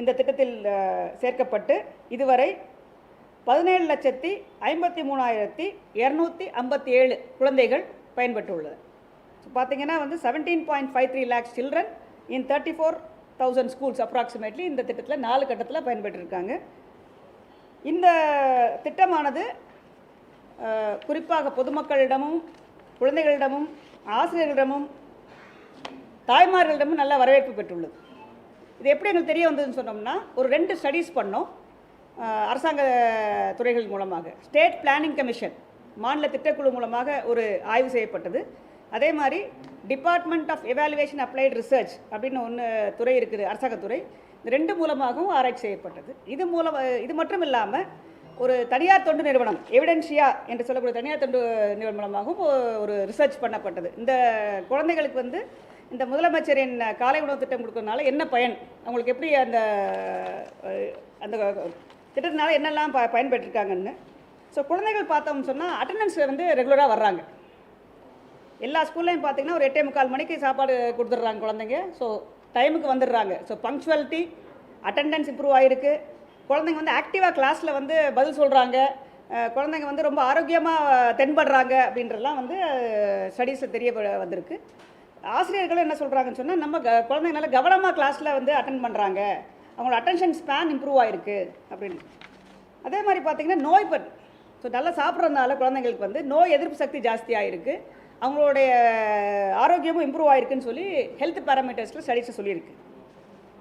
இந்த திட்டத்தில் சேர்க்கப்பட்டு இதுவரை பதினேழு லட்சத்தி ஐம்பத்தி மூணாயிரத்தி இரநூத்தி ஐம்பத்தி ஏழு குழந்தைகள் பயன்பெற்றுள்ளது. ஸோ பார்த்தீங்கன்னா வந்து seventeen point five three lakhs children in thirty four thousand schools approximately இந்த திட்டத்தில் நாலு கட்டத்தில் பயன்பெற்றிருக்காங்க. இந்த திட்டமானது குறிப்பாக பொதுமக்களிடமும் குழந்தைகளிடமும் ஆசிரியர்களிடமும் தாய்மார்களிடமும் நல்ல வரவேற்பு பெற்றுள்ளது. இது எப்படி எங்களுக்கு தெரிய வந்ததுன்னு சொன்னோம்னா ஒரு ரெண்டு ஸ்டடீஸ் பண்ணோம் அரசாங்க துறைகள் மூலமாக. ஸ்டேட் பிளானிங் கமிஷன் மாநில திட்டக்குழு மூலமாக ஒரு ஆய்வு செய்யப்பட்டது. அதே மாதிரி department of evaluation applied research அப்படின்னு ஒன்று துறை இருக்குது அரசாங்கத்துறை இந்த ரெண்டு மூலமாகவும் ஆராய்ச்சி செய்யப்பட்டது. இது மூலம் இது மட்டும் இல்லாமல் ஒரு தனியார் தொண்டு நிறுவனம் எவிடென்ஷியா என்று சொல்லக்கூடிய தனியார் தொண்டு நிறுவனம் மூலமாகவும் ஒரு ரிசர்ச் பண்ணப்பட்டது. இந்த குழந்தைகளுக்கு வந்து இந்த முதலமைச்சரின் காலை உணவு திட்டம் கொடுக்கறதுனால என்ன பயன்? அவங்களுக்கு எப்படி அந்த அந்த திட்டத்தினால என்னெல்லாம் ப பயன்பெற்றிருக்காங்கன்னு. ஸோ குழந்தைகள் பார்த்தோம்னு சொன்னால் அட்டண்டன்ஸ் வந்து ரெகுலராக வர்றாங்க. எல்லா ஸ்கூல்லையும் பார்த்தீங்கன்னா ஒரு எட்டே முக்கால் மணிக்கு சாப்பாடு கொடுத்துட்றாங்க குழந்தைங்க. ஸோ டைமுக்கு வந்துடுறாங்க. ஸோ பங்க்சுவாலிட்டி அட்டெண்டன்ஸ் இம்ப்ரூவ் ஆகிருக்கு குழந்தைங்க வந்து ஆக்டிவாக கிளாஸில் வந்து பதில் சொல்கிறாங்க குழந்தைங்க வந்து ரொம்ப ஆரோக்கியமாக தென்படுறாங்க அப்படின்றதெல்லாம் வந்து ஸ்டடீஸில் தெரிய வந்திருக்கு. ஆசிரியர்களும் என்ன சொல்கிறாங்கன்னு சொன்னால் நம்ம குழந்தைங்க நல்லா கவனமாக கிளாஸில் வந்து அட்டன் பண்ணுறாங்க அவங்களோட அட்டென்ஷன் ஸ்பேன் இம்ப்ரூவ் ஆகிருக்கு அப்படின்னு. அதே மாதிரி பார்த்திங்கன்னா நோய் பட் ஸோ நல்லா சாப்பிட்றதுனால குழந்தைங்களுக்கு வந்து நோய் எதிர்ப்பு சக்தி ஜாஸ்தியாக இருக்குது அவங்களுடைய ஆரோக்கியமும் இம்ப்ரூவ் ஆகிருக்குன்னு சொல்லி ஹெல்த் பேராமீட்டர்ஸில் ஸ்டடீஸை சொல்லியிருக்கு.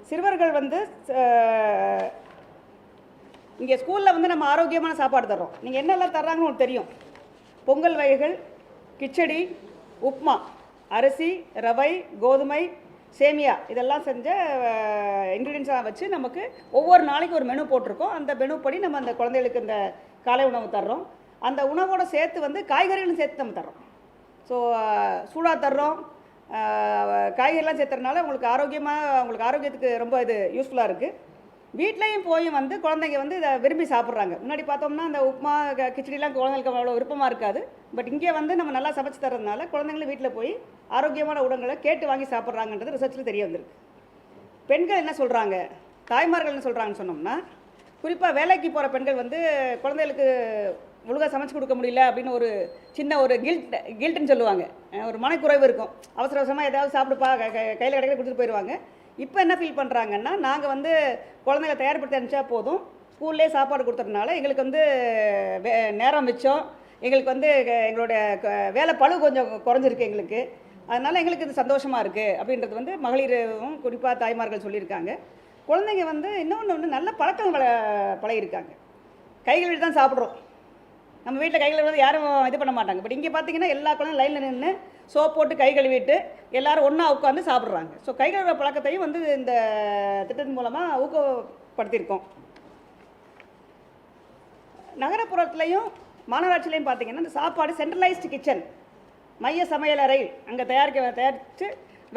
சிறுவர்கள் வந்து இங்கே ஸ்கூலில் வந்து நம்ம ஆரோக்கியமான சாப்பாடு தர்றோம். நீங்கள் என்னெல்லாம் தர்றாங்கன்னு உங்களுக்கு தெரியும். பொங்கல் வகைகள் கிச்சடி உப்மா. அரிசி ரவை கோதுமை சேமியா இதெல்லாம் செஞ்ச இன்க்ரீடியன்ஸாக வச்சு நமக்கு ஒவ்வொரு நாளைக்கு ஒரு மெனு போட்டிருக்கோம். அந்த மெனு படி நம்ம அந்த குழந்தைகளுக்கு இந்த காலை உணவு தர்றோம். அந்த உணவோட சேர்த்து வந்து காய்கறிகளும் சேர்த்து நம்ம தர்றோம். ஸோ சூடாக தர்றோம். காய்கறிலாம் சேர்த்துறதுனால உங்களுக்கு ஆரோக்கியமாக உங்களுக்கு ஆரோக்கியத்துக்கு ரொம்ப இது யூஸ்ஃபுல்லாக இருக்குது வீட்லேயும் போய் வந்து குழந்தைங்க வந்து இதை விரும்பி சாப்பிட்றாங்க. முன்னாடி பார்த்தோம்னா அந்த உப்புமா க- கிச்சடிலாம் குழந்தைங்களுக்கு அவ்வளோ விருப்பமாக இருக்காது. பட் இங்கே வந்து நம்ம நல்லா சமைச்சு தரதுனால குழந்தைங்களும் வீட்டில் போய் ஆரோக்கியமான உணவுகளை கேட்டு வாங்கி சாப்பிட்றாங்கன்றது ரிசர்ச்சில் தெரிய வந்திருக்கு. பெண்கள் என்ன சொல்கிறாங்க தாய்மார்கள் என்ன சொல்கிறாங்கன்னு சொன்னோம்னா குறிப்பாக வேலைக்கு போகிற பெண்கள் வந்து குழந்தைகளுக்கு ஒழுங்காக சமைச்சு கொடுக்க முடியல அப்படின்னு ஒரு சின்ன ஒரு கில்ட் கில்ட்டுன்னு சொல்லுவாங்க. ஒரு மனக்குறைவு இருக்கும். அவசர அவசரமாக ஏதாவது சாப்பிடுப்பா கையில் கிடைக்கிற கொடுத்துட்டு போயிடுவாங்க இப்போ என்ன ஃபீல் பண்ணுறாங்கன்னா நாங்கள் வந்து குழந்தைகளை தயார்படுத்தி அனுப்பிச்சா போதும். ஸ்கூல்லே சாப்பாடு கொடுத்ததுனால எங்களுக்கு வந்து வே- நேரம் மிச்சம். எங்களுக்கு வந்து எங்களுடைய வேலை பளு கொஞ்சம் குறைஞ்சிருக்கு எங்களுக்கு. அதனால் எங்களுக்கு இது சந்தோஷமாக இருக்குது அப்படின்றது வந்து மகளிரும் குறிப்பாக தாய்மார்கள் சொல்லியிருக்காங்க. குழந்தைங்க வந்து இன்னொன்று ஒன்று நல்ல பழக்கம் பழ பழகிருக்காங்க கைகளில் தான் சாப்பிட்றோம். நம்ம வீட்டில் கை வந்து யாரும் இது பண்ண மாட்டாங்க. பட் இங்கே பார்த்தீங்கன்னா எல்லா குழந்தையும் லைனில் நின்று சோப் போட்டு கை கழுவிட்டு எல்லாரும் ஒன்றா உட்காந்து சாப்பிட்றாங்க. ஸோ கை கழுவுற பழக்கத்தையும் வந்து இந்த திட்டத்தின் மூலமாக ஊக்கப்படுத்தியிருக்கோம். நகரப்புறத்துலையும் மாநகராட்சியிலையும் பார்த்தீங்கன்னா இந்த சாப்பாடு சென்ட்ரலைஸ்டு கிச்சன் மைய சமையலறை அங்கே தயாரிக்க தயாரித்து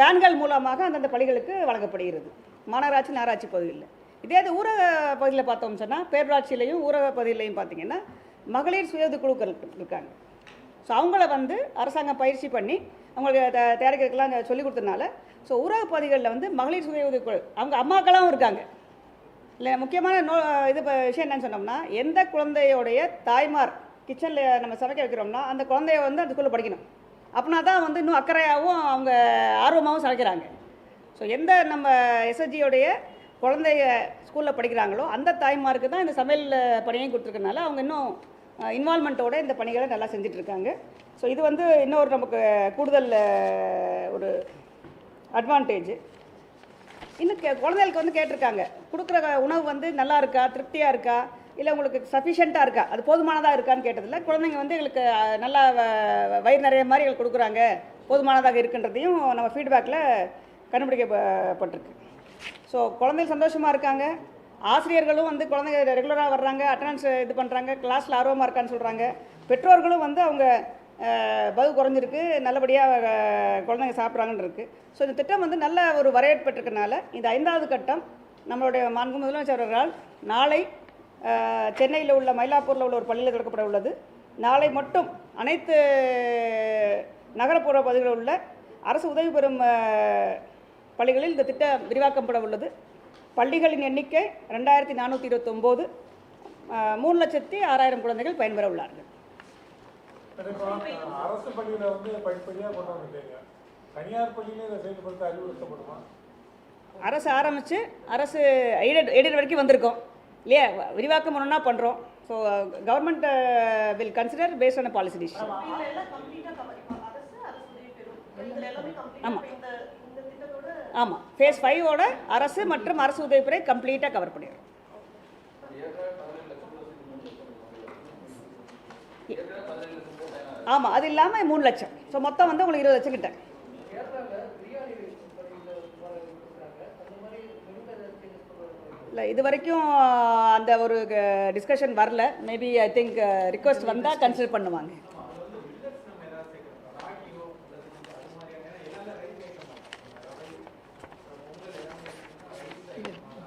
வேன்கள் மூலமாக அந்தந்த பள்ளிகளுக்கு வழங்கப்படுகிறது. மாநகராட்சி நகராட்சி பகுதியில் இதே இது ஊரக பகுதியில் பார்த்தோம்னு சொன்னால் பேரூராட்சியிலையும் ஊரக பகுதியிலையும் பார்த்தீங்கன்னா மகளிர் சுய குழுக்கள் இருக்காங்க. ஸோ அவங்கள வந்து அரசாங்கம் பயிற்சி பண்ணி அவங்களுக்கு த- தயாரிக்கிறதுக்கெல்லாம் சொல்லி கொடுத்ததுனால ஸோ ஊரக பகுதிகளில் வந்து மகளிர் சுய உதவிக்குழு குழு அவங்க அம்மாக்களாகவும் இருக்காங்க. இல்லை முக்கியமான நோ இது விஷயம் என்னன்னு சொன்னோம்னா எந்த குழந்தையோடைய தாய்மார் கிச்சனில் நம்ம சமைக்க வைக்கிறோம்னா அந்த குழந்தைய வந்து அந்த ஸ்கூலில் படிக்கணும். அப்படின்னா தான் வந்து இன்னும் அக்கறையாகவும் அவங்க ஆர்வமாகவும் சமைக்கிறாங்க. ஸோ எந்த நம்ம எஸ்எஸ்ஜியோடைய குழந்தைய ஸ்கூலில் படிக்கிறாங்களோ அந்த தாய்மாருக்கு தான் இந்த சமையல் பணியையும் கொடுத்துருக்கனால அவங்க இன்னும் இன்வால்மெண்ட்டோட இந்த பணிகளை நல்லா செஞ்சிட்ருக்காங்க. ஸோ இது வந்து இன்னொரு நமக்கு கூடுதல் ஒரு அட்வான்டேஜ் இன்னும் கே குழந்தைகளுக்கு வந்து கேட்டிருக்காங்க. கொடுக்குற உணவு வந்து நல்லா இருக்கா? திருப்தியாக இருக்கா? இல்லை உங்களுக்கு சஃபிஷியண்ட்டாக இருக்கா? அது போதுமானதாக இருக்கான்னு கேட்டதில்ல. குழந்தைங்க வந்து எங்களுக்கு நல்லா வ- வயிறு நிறைய மாதிரி எங்களுக்கு கொடுக்குறாங்க. போதுமானதாக இருக்குன்றதையும் நம்ம ஃபீட்பேக்கில் கண்டுபிடிக்கப்பட்டிருக்கு. ஸோ குழந்தைகள் சந்தோஷமாக இருக்காங்க. ஆசிரியர்களும் வந்து குழந்தைங்க ரெகுலராக வர்றாங்க அட்டண்டன்ஸ் இது பண்ணுறாங்க கிளாஸில் ஆர்வமாக இருக்கான்னு சொல்கிறாங்க பெற்றோர்களும் வந்து அவங்க பகு குறைஞ்சிருக்கு. நல்லபடியாக குழந்தைங்க சாப்பிட்றாங்கன்னு இருக்குது ஸோ இந்த திட்டம் வந்து நல்ல ஒரு வரவேற்பு இந்த ஐந்தாவது கட்டம் நம்மளுடைய மாண்பு முதலமைச்சர் அவர்களால் நாளை சென்னையில் உள்ள மயிலாப்பூரில் உள்ள ஒரு பள்ளியில் திறக்கப்பட உள்ளது. நாளை மட்டும் அனைத்து நகரப்புற பகுதிகளில் உள்ள அரசு உதவி பெறும் பள்ளிகளில் இந்த திட்டம் விரிவாக்கப்பட உள்ளது. பள்ளிகளின் எண்ணிக்கை ரெண்டாயிரத்தி நானூற்றி இருபத்தொம்போது மூணு லட்சத்தி ஆறாயிரம் குழந்தைகள் பயன்பெற உள்ளார்கள். அரசு பள்ளியில வந்து படிப்படியாக தனியார் பள்ளியில இதை செயல்படுத்த அறிவுறுத்தப்படுமா? அரசு ஆரம்பித்து அரசு எய்டட் எய்டட் வரைக்கும் வந்திருக்கோம். இல்லையா? விரிவாக்கம் ஒன்றா பண்ணுறோம் so government will consider based on policy decision ஆமாம் ஆமாம் ஃபேஸ் ஃபைவோட அரசு மற்றும் அரசு உதவிப்புறை கம்ப்ளீட்டாக கவர் பண்ணிடுறோம் ஆமாம் அது இல்லாமல் மூணு லட்சம். ஸோ மொத்தம் வந்து உங்களுக்கு இருபது லட்சம் கிட்ட. இல்லை இது வரைக்கும் அந்த ஒரு டிஸ்கஷன் வரல. மேபி ஐ திங்க் ரிக்வஸ்ட் வந்தால் கன்சிடர் பண்ணுவாங்க.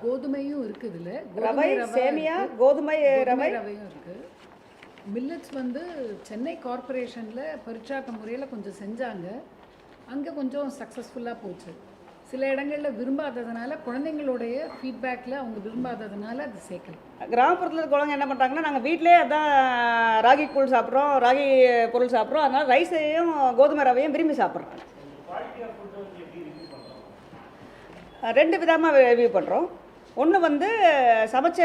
கோதுமையும் இருக்குது இதில். ரவை சேமியா கோதுமை ரவை? ரவையும் இருக்குது மில்லட்ஸ் வந்து சென்னை கார்ப்பரேஷனில் பரிச்சாக்க முறையில் கொஞ்சம் செஞ்சாங்க. அங்கே கொஞ்சம் சக்ஸஸ்ஃபுல்லாக போச்சு. சில இடங்களில் விரும்பாததுனால குழந்தைங்களுடைய ஃபீட்பேக்கில் அவங்க விரும்பாததுனால அது சேர்க்கல. கிராமப்புறத்தில் இருக்க குழந்தைங்க என்ன பண்ணுறாங்கன்னா நாங்கள் வீட்டிலே அதான் ராகி கூழ் சாப்பிட்றோம் ராகி பொருள் சாப்பிட்றோம். அதனால் ரைஸையும் கோதுமை ரவையும் விரும்பி சாப்பிட்றோம். ரெண்டு விதமாக ரிவ்யூ பண்ணுறோம் ஒன்று வந்து சமைச்ச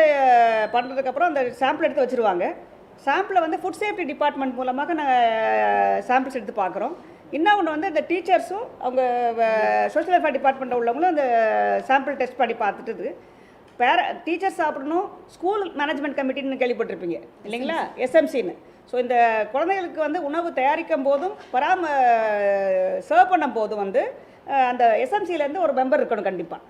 பண்ணுறதுக்கப்புறம் அந்த சாம்பிள் எடுத்து வச்சுருவாங்க. சாம்பிளை வந்து ஃபுட் சேஃப்டி டிபார்ட்மெண்ட் மூலமாக நாங்கள் சாம்பிள்ஸ் எடுத்து பார்க்குறோம் இன்னொன்று வந்து இந்த டீச்சர்ஸும் அவங்க சோஷியல் வெல்ஃபேர் டிபார்ட்மெண்ட்டில் உள்ளவங்களும் அந்த சாம்பிள் டெஸ்ட் பண்ணி பார்த்துட்டு பேர டீச்சர்ஸ் சாப்பிடணும் ஸ்கூல் மேனேஜ்மெண்ட் கமிட்டின்னு கேள்விப்பட்டிருப்பீங்க இல்லைங்களா? எஸ்எம்சின்னு ஸோ இந்த குழந்தைகளுக்கு வந்து உணவு தயாரிக்கும் போதும் பராம சர்வ் பண்ணும் போதும் வந்து அந்த எஸ்எம்சிலேருந்து ஒரு மெம்பர் இருக்கணும் கண்டிப்பாக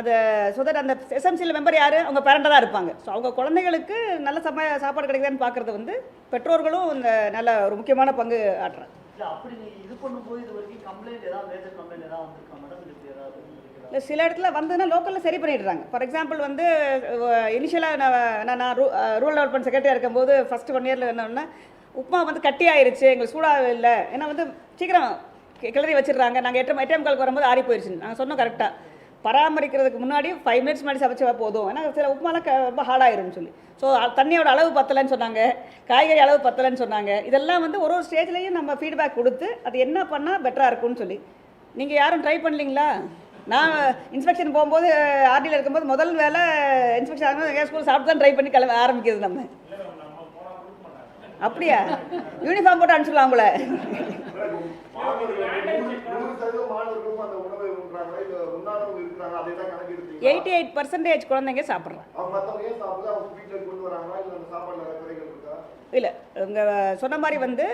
அது ஸோ தட் அந்த எஸ்எம்சியில் மெம்பர் யார்? அவங்க பேரண்டாக தான் இருப்பாங்க. ஸோ அவங்க குழந்தைகளுக்கு நல்ல சம சாப்பாடு கிடைக்குதான்னு பார்க்குறது வந்து பெற்றோர்களும் இந்த நல்ல ஒரு முக்கியமான பங்கு ஆட்டுறாங்க இல்ல சில இடத்துல வந்ததுன்னா லோக்கலில் சரி பண்ணிடுறாங்க. ஃபார் எக்ஸாம்பிள் வந்து இனிஷியலாக நான் நான் ரூ ரூரல் டெவலப்மெண்ட் செக்ரட்டரியாக இருக்கும்போது ஃபஸ்ட் ஒன் இயரில் என்னன்னா உப்புமா வந்து கட்டி ஆயிருச்சு எங்களுக்கு சூடாக இல்லை. ஏன்னா வந்து சீக்கிரம் கிளறி வச்சிடுறாங்க. நாங்கள் எட்டு எட்டே காலுக்கு வரும்போது ஆறி போயிடுச்சு நாங்கள் சொன்னோம் கரெக்டாக பராமரிக்கிறதுக்கு முன்னாடி ஃபைவ் மினிட்ஸ் முன்னாடி சமைச்சா போதும். ஏன்னா சில உப்புமாலாம் ரொம்ப ஹார்டாயிரும்னு சொல்லி. ஸோ தண்ணியோட அளவு பத்தலைன்னு சொன்னாங்க. காய்கறி அளவு பத்தலைன்னு சொன்னாங்க. இதெல்லாம் வந்து ஒரு ஒரு ஸ்டேஜ்லேயும் நம்ம ஃபீட்பேக் கொடுத்து அது என்ன பண்ணால் பெட்டராக இருக்கும்னு சொல்லி. நீங்கள் யாரும் ட்ரை பண்ணலீங்களா? நான் இன்ஸ்பெக்ஷன் போகும்போது ஆர்டியில் இருக்கும்போது முதல் வேலை இன்ஸ்பெக்ஷன் ஆகும்போது ஸ்கூல் சாப்பிட்டு தான் ட்ரை பண்ணி கிளம்ப ஆரம்பிக்கிறது நம்ம. அப்படியா? யூனிஃபார்ம் போட்டு அனுப்பிச்சிடலாம் உங்களை. எயிட்டி எயிட் பர்சன்டேஜ் குழந்தைங்க சாப்பிட்றாங்க இல்ல இல்லை இவங்க சொன்ன மாதிரி வந்து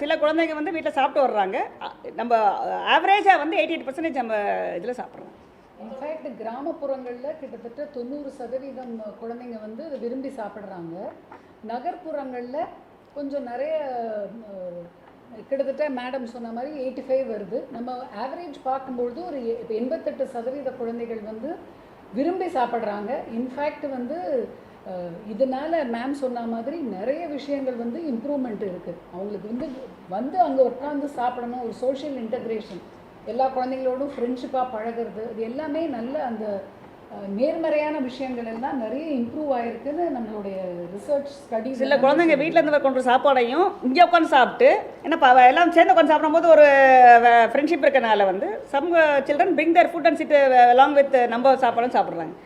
சில குழந்தைங்க வந்து வீட்டில் சாப்பிட்டு வர்றாங்க. நம்ம ஆவரேஜாக வந்து எயிட்டி எயிட் பர்சன்டேஜ் நம்ம இதில் சாப்பிட்றோம். இன்ஃபேக்ட் கிராமப்புறங்களில் கிட்டத்தட்ட தொண்ணூறு சதவீதம் குழந்தைங்க வந்து விரும்பி சாப்பிட்றாங்க. நகர்ப்புறங்களில் கொஞ்சம் நிறைய கிட்டத்தட்ட மேடம் சொன்ன மாதிரி எயிட்டி ஃபைவ் வருது. நம்ம ஆவரேஜ் பார்க்கும்பொழுது ஒரு இப்போ எண்பத்தெட்டு சதவீத குழந்தைகள் வந்து விரும்பி சாப்பிட்றாங்க. இன்ஃபேக்ட் வந்து இதனால் மேம் சொன்ன மாதிரி நிறைய விஷயங்கள் வந்து இம்ப்ரூவ்மெண்ட் இருக்குது அவங்களுக்கு வந்து வந்து அங்கே உட்காந்து சாப்பிடணும் ஒரு சோஷியல் இன்டக்ரேஷன் எல்லா குழந்தைங்களோடும் ஃப்ரெண்ட்ஷிப்பாக பழகுறது இது எல்லாமே நல்ல அந்த நேர்மறையான விஷயங்கள் எல்லாம் நிறைய இம்ப்ரூவ் ஆயிருக்குன்னு நம்மளுடைய ரிசர்ச் ஸ்டடிஸ் சில குழந்தைங்க வீட்டில் இருந்து கொண்டு வர சாப்பாடையும் இங்கே உட்காந்து சாப்பிட்டு ஏன்னா எல்லாம் சேர்ந்து உட்காந்து சாப்பிடும்போது ஒரு ஃப்ரெண்ட்ஷிப் இருக்கனால வந்து some children bring their food and sit along with நம்ம சாப்பாடும் சாப்பிட்றாங்க.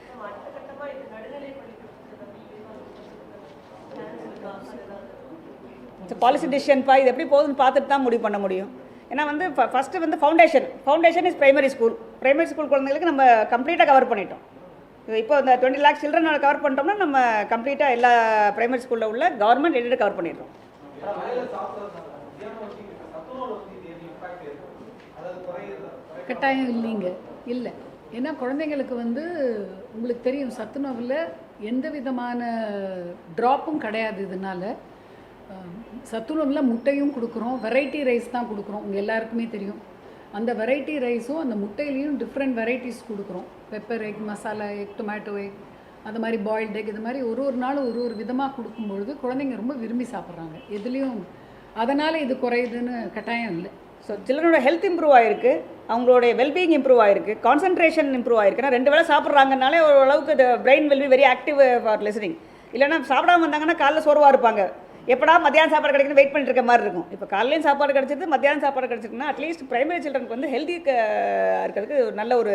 பாலிசி டிசிஷன்ப்பா இது எப்படி போகுதுன்னு பார்த்துட்டு தான் முடிவு பண்ண முடியும். ஏன்னா வந்து ஃபஸ்ட்டு வந்து foundation foundation is primary school primary school குழந்தைங்களுக்கு நம்ம கம்ப்ளீட்டாக கவர் பண்ணிட்டோம். இப்போ இந்த டுவெண்ட்டி லேக்ஸ் சில்ட்ரன் கவர் பண்ணிட்டோம்னா நம்ம கம்ப்ளீட்டாக எல்லா பிரைமரி ஸ்கூலில் உள்ள கவர்மெண்ட் எடுத்து கவர் பண்ணிடுறோம். கட்டாயம் இல்லைங்க. இல்லை. ஏன்னா குழந்தைங்களுக்கு வந்து உங்களுக்கு தெரியும் சத்துணவில் எந்த விதமான ட்ராப்பும் கிடையாது இதனால். சத்துணவில் முட்டையும் கொடுக்குறோம் வெரைட்டி ரைஸ் தான் கொடுக்குறோம். உங்கள் எல்லாருக்குமே தெரியும். அந்த வெரைட்டி ரைஸும் அந்த முட்டையிலையும் டிஃப்ரெண்ட் வெரைட்டிஸ் கொடுக்குறோம். Pepper egg masala egg tomato egg அந்த மாதிரி பாயில்டு எக் இது மாதிரி ஒரு ஒரு நாளும் ஒரு ஒரு விதமாக கொடுக்கும்பொழுது குழந்தைங்க ரொம்ப விரும்பி சாப்பிட்றாங்க. எதுலேயும் அதனால் இது குறையுதுன்னு கட்டாயம் இல்லை. ஸோ சில்ட்ரனோட ஹெல்த் இம்ப்ரூவ் ஆயிருக்கு. அவங்களுடைய வெல்பீயிங் இம்ப்ரூவ் ஆயிருக்கு. கான்சன்ட்ரேஷன் இம்ப்ரூவ் ஆகிருக்குன்னா ரெண்டு வேளை சாப்பிட்றாங்கனாலே ஓரளவுக்கு இந்த brain will be very active for listening இல்லைன்னா சாப்பிடாம வந்தாங்கன்னா காலைல சோர்வாக இருப்பாங்க. எப்படா மத்தியானம் சாப்பாடு கிடைக்குன்னு வெயிட் பண்ணிட்டு இருக்க மாதிரி இருக்கும். இப்போ காலையிலையும் சாப்பாடு கிடைச்சிது மத்தியானம் சாப்பாடு கிடைச்சிருக்குன்னா அட்லீஸ்ட் பிரைமரி சில்ட்ரனுக்கு வந்து ஹெல்தி இருக்கிறதுக்கு ஒரு நல்ல ஒரு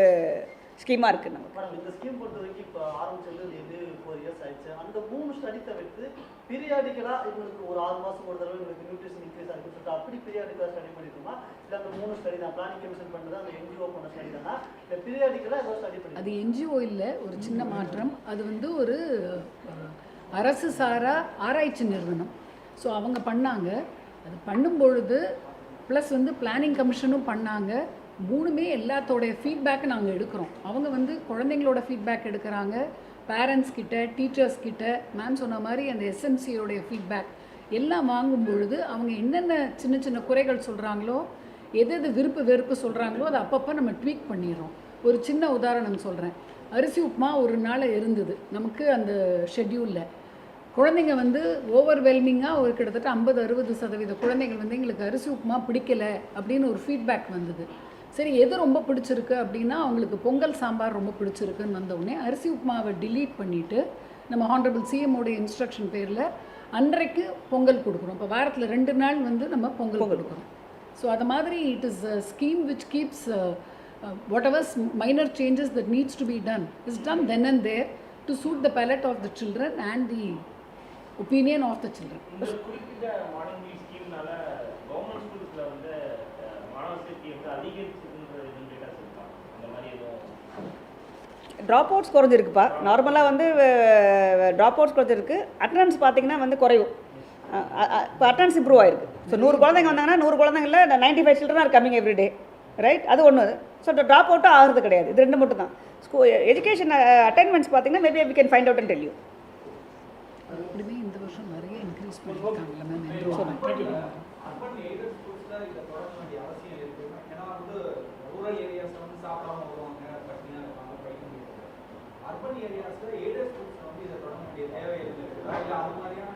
ஸ்கீமாக இருக்குது நமக்கு. இந்த ஸ்கீம் பொறுத்த வரைக்கும் இப்போ ஆரம்பிச்சது இது ஃபோர் இயர்ஸ் ஆயிடுச்சு. அந்த மூணு ஸ்டடி தவிர்த்து பீரியாடிக்கலாக இவங்களுக்கு ஒரு ஆறு மாதம் ஒரு தடவை இவங்களுக்கு நியூட்ரிஷன் இன்க்ரீஸ் ஆகுதுன்னு சொல்லிட்டு அப்படி பீரியாடிக்கலாக ஸ்டடி பண்ணிருக்கோமா இல்லை அந்த மூணு ஸ்டடி தான் பிளானிங் கமிஷன் பண்ணது அந்த என்ஜிஓ பண்ண ஸ்டடி தானா? இல்லை பீரியாடிக்கலாக ஏதோ ஸ்டடி பண்ணி அது என்ஜிஓ இல்லை ஒரு சின்ன மாற்றம். அது வந்து ஒரு அரசு சாரா ஆராய்ச்சி நிறுவனம். ஸோ அவங்க பண்ணாங்க. அது பண்ணும் பொழுது ப்ளஸ் வந்து பிளானிங் கமிஷனும் பண்ணாங்க. மூணுமே எல்லாத்தோடைய ஃபீட்பேக்கை நாங்கள் எடுக்கிறோம். அவங்க வந்து குழந்தைங்களோட ஃபீட்பேக் எடுக்கிறாங்க. பேரண்ட்ஸ் கிட்ட டீச்சர்ஸ் கிட்ட மேம் சொன்ன மாதிரி அந்த எஸ்எம்சியோடைய ஃபீட்பேக் எல்லாம் வாங்கும் பொழுது அவங்க என்னென்ன சின்ன சின்ன குறைகள் சொல்கிறாங்களோ எது எது விருப்பு வெறுப்பு சொல்கிறாங்களோ அதை அப்பப்போ நம்ம ட்வீக் பண்ணிடுறோம். ஒரு சின்ன உதாரணம் சொல்கிறேன் அரிசி உப்புமா ஒரு நாள் இருந்தது. நமக்கு அந்த ஷெட்யூலில் குழந்தைங்க வந்து ஓவர்வெல்மிங்காக ஒரு கிட்டத்தட்ட ஐம்பது அறுபது சதவீத குழந்தைகள் வந்து எங்களுக்கு அரிசி உப்புமா பிடிக்கல அப்படின்னு ஒரு ஃபீட்பேக் வந்தது. சரி எது ரொம்ப பிடிச்சிருக்கு அப்படின்னா அவங்களுக்கு பொங்கல் சாம்பார் ரொம்ப பிடிச்சிருக்குன்னு வந்த உடனே அரிசி உப்புமாவை delete பண்ணிவிட்டு நம்ம ஹானரபிள் சிஎம்மோடைய இன்ஸ்ட்ரக்ஷன் பேரில் அன்றைக்கு பொங்கல் கொடுக்குறோம் இப்போ வாரத்தில் ரெண்டு நாள் வந்து நம்ம பொங்கல் கொடுக்குறோம் ஸோ அது மாதிரி it is a scheme which keeps whatever's minor changes that needs to be done is done then and there to suit the palate of the children and the opinion of the எதுவும் dropouts குறைஞ்சிருக்குப்பா நார்மலாக வந்து drop outs குறைஞ்சிருக்கு. Attendance பார்த்தீங்கன்னா வந்து குறையும். இப்போ attendance improve ஆயிருக்கு. ஸோ நூறு குழந்தைங்க வந்தாங்கன்னா நூறு குழந்தைங்கள ninety five children are coming every day right அது ஒன்று ஸோ ட்ராப் அவுட்டும் ஆகிறது கிடையாது. இது ரெண்டு மட்டும் தான் ஸ்கூ எஜுகேஷன் அட்டென்மெண்ட்ஸ் பார்த்தீங்கன்னா maybe we can find out and tell you எப்படியுமே இந்த வருஷம் நிறைய இன்க்ரீஸ் பண்ணியிருக்காங்கல்ல மேம் ஏரியாஸ்ல எய்டட் வந்து இதை வேண்டிய தேவை இருக்குதா? இல்ல அது மாதிரியான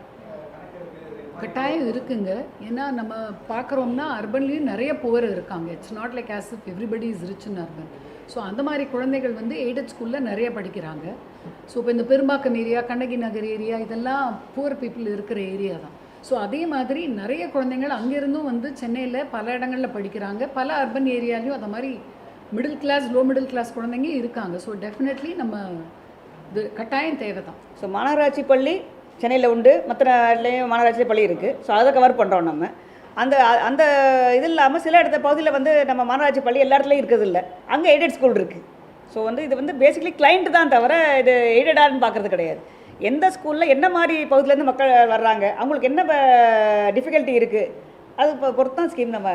கட்டாயம் இருக்குங்க. ஏன்னா நம்ம பார்க்குறோம்னா அர்பன்லேயும் நிறைய புவர் இருக்காங்க. It's not like as if everybody is rich in urban so அந்த மாதிரி குழந்தைகள் வந்து எய்டட் ஸ்கூலில் நிறைய படிக்கிறாங்க. ஸோ இப்போ இந்த பெரும்பாக்கம் ஏரியா கண்ணகி நகர் ஏரியா இதெல்லாம் புவர் பீப்புள் இருக்கிற ஏரியா தான். ஸோ அதே மாதிரி நிறைய குழந்தைகள் அங்கேருந்தும் வந்து சென்னையில் பல இடங்களில் படிக்கிறாங்க. பல அர்பன் ஏரியாலையும் அந்த மாதிரி middle class low middle class குழந்தைங்க இருக்காங்க. ஸோ டெஃபினெட்லி நம்ம இது கட்டாயம் தேவை தான் ஸோ மாநகராட்சி பள்ளி சென்னையில் உண்டு மற்ற இடத்துலையும் மாநகராட்சி பள்ளி இருக்குது ஸோ அதை கவர் பண்ணுறோம் நம்ம. அந்த அந்த இது இல்லாமல் சில இடத்த பகுதியில் வந்து நம்ம மாநகராட்சி பள்ளி எல்லா இடத்துலையும் இருக்கிறது இல்லை. அங்கே எய்டட் ஸ்கூல் இருக்குது ஸோ வந்து இது வந்து பேசிக்கலி கிளைண்ட் தான் தவிர இது எய்டடான்னு பார்க்குறது கிடையாது. எந்த ஸ்கூலில் என்ன மாதிரி பகுதியிலேருந்து மக்கள் வர்றாங்க அவங்களுக்கு என்ன டிஃபிகல்ட்டி இருக்குது அது பொ- பொறுத்து தான் ஸ்கீம் நம்ம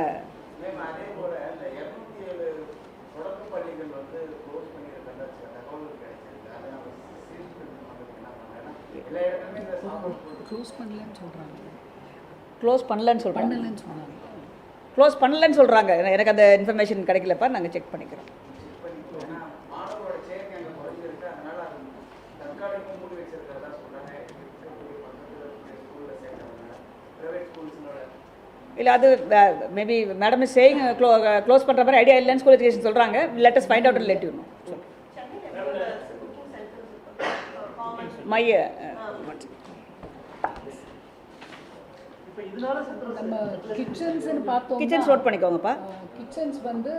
மேம் அதே போல இந்த இருநூத்தி ஏழு பள்ளிகள் வந்து க்ளோஸ் பண்ணியிருக்கின்ற சில தகவல் கிடைச்சிருக்கு அதை நம்ம சீல் பண்ணுறதுக்கு என்ன பண்ணலாம் எல்லா இடத்துலையுமே இந்த சாப்பாடு க்ளோஸ் பண்ணலன்னு சொல்கிறாங்க க்ளோஸ் பண்ணலன்னு சொல்கிறாங்க பண்ணலன்னு சொன்னாங்க க்ளோஸ் பண்ணலன்னு சொல்கிறாங்க எனக்கு அந்த இன்ஃபர்மேஷன் கிடைக்கலப்பா. நாங்கள் செக் பண்ணிக்கிறோம் பண்ணிட்டு ஏன்னா மாணவரோட சேர்க்கை அங்கே குறைஞ்சிருக்கு அதனால அது தற்காலிகமாக மூடி வச்சிருக்கிறதா சொல்றாங்க இருக்கக்கூடிய பக்கத்தில் இருக்கக்கூடிய ஸ்கூலில் சேர்க்கறதுனால ப்ரைவேட் ஸ்கூல்ஸோட இல்லை அது maybe madam is saying clo close பண்ணுற மாதிரி ஐடியா இல்லைன்னு ஸ்கூல் எஜுகேஷன் சொல்கிறாங்க let's find out let you know மைய இப்போ இதனால சென்ட்ரல் நம்ம கிச்சன்ஸ்னு பார்த்தோம் கிச்சன்ஸ் நோட் பண்ணிக்கோங்கப்பா கிச்சன்ஸ் வந்து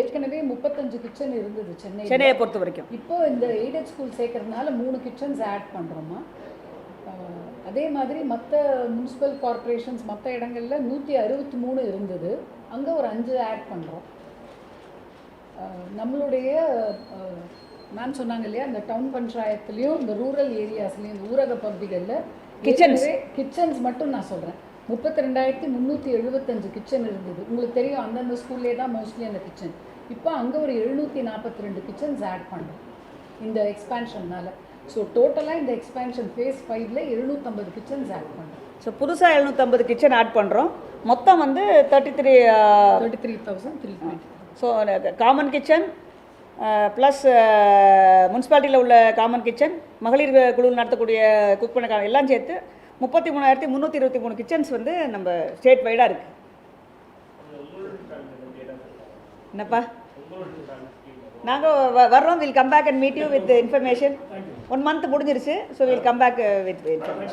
ஏற்கனவே முப்பத்தஞ்சு கிச்சன் இருந்தது சென்னை சென்னையை பொறுத்த வரைக்கும். இப்போ இந்த எய்டட் ஸ்கூல் சேர்க்கறதுனால மூணு கிச்சன்ஸ் ஆட் பண்ணுறோமா அதே மாதிரி மற்ற முனிசிபல் கார்ப்பரேஷன்ஸ் மற்ற இடங்கள்ல நூற்றி அறுபத்தி மூணு இருந்தது. அங்கே ஒரு அஞ்சு ஆட் பண்ணுறோம் நம்மளுடைய மேம் சொன்னாங்க இல்லையா இந்த டவுன் பஞ்சாயத்துலேயும் இந்த ரூரல் ஏரியாஸ்லேயும் இந்த ஊரக பகுதிகளில் Kitchens. கிச்சன்ஸ் மட்டும் நான் சொல்கிறேன் முப்பத்தி ரெண்டாயிரத்தி முந்நூற்றி எழுபத்தஞ்சு கிச்சன் இருந்தது. உங்களுக்கு தெரியும் அந்தந்த ஸ்கூல்லே தான் மோஸ்ட்லி அந்த கிச்சன் இப்போ அங்கே ஒரு எழுநூற்றி நாற்பத்தி ரெண்டு கிச்சன்ஸ் ஆட் பண்ணுறோம் இந்த எக்ஸ்பேன்ஷன்னால ஸோ டோட்டலாக இந்த எக்ஸ்பேன்ஷன் ஃபேஸ் ஃபைவ்ல எழுநூற்றம்பது கிச்சன்ஸ் ஆட் பண்ணுறோம் ஸோ புதுசாக எழுநூற்றம்பது கிச்சன் ஆட் பண்ணுறோம் மொத்தம் வந்து thirty three thirty three thousand three so common kitchen plus முனிசிபாலிட்டியில் உள்ள காமன் கிச்சன் மகளிர் குழு நடத்தக்கூடிய குக் பண்ண கா- எல்லாம் சேர்த்து முப்பத்தி மூணாயிரத்தி முந்நூற்றி இருபத்தி மூணு கிச்சன்ஸ் வந்து நம்ம ஸ்டேட் வைடாக இருக்குது என்னப்பா நாங்கள் வர்றோம். Will come back and meet you with information one month முடிஞ்சிருச்சு so will come back with ஏதாவது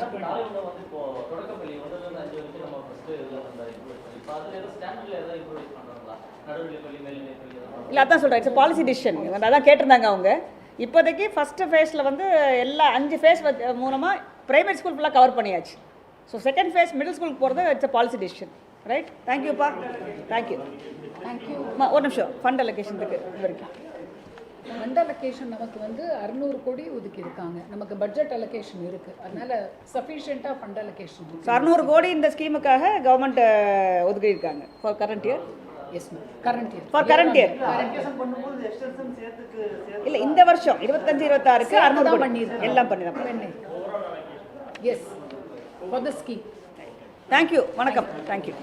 இல்லை அதான் சொல்கிறேன் இட்ஸ் பாலிசி டிசிஷன் அதான் கேட்டிருந்தாங்க அவங்க. இப்போதைக்கு ஃபஸ்ட்டு ஃபேஸில் வந்து எல்லா அஞ்சு ஃபேஸ் மூலமாக ப்ரைவேட் ஸ்கூல் ஃபுல்லாக கவர் பண்ணியாச்சு. ஸோ செகண்ட் ஃபேஸ் மிடில் ஸ்கூலுக்கு போகிறது இட்ஸ் பாலிசி டிசிஷன் ரைட் தேங்க்யூப்பா தேங்க்யூ தேங்க்யூ ஒரு நிமிஷம் ஃபண்ட் அலோகேஷனுக்கு இது வரைக்கும். ஃபண்ட் அலோகேஷன் நமக்கு வந்து அறுநூறு கோடி ஒதுக்கி இருக்காங்க நமக்கு பட்ஜெட் அலோகேஷன் இருக்குது அதனால சஃபிஷியண்ட்டாக ஃபண்ட் அலோகேஷன் அறுநூறு கோடி இந்த ஸ்கீமுக்காக government ஒதுக்கியிருக்காங்க for current year yes ma'am current year for current year இல்லை இந்த வருஷம் இருபத்தஞ்சு இருபத்தாறுக்கு அறுநூறு பண்ணியிருக்காங்க. எல்லாம் பண்ணி தான் yes for the scheme thank you வணக்கம். Thank you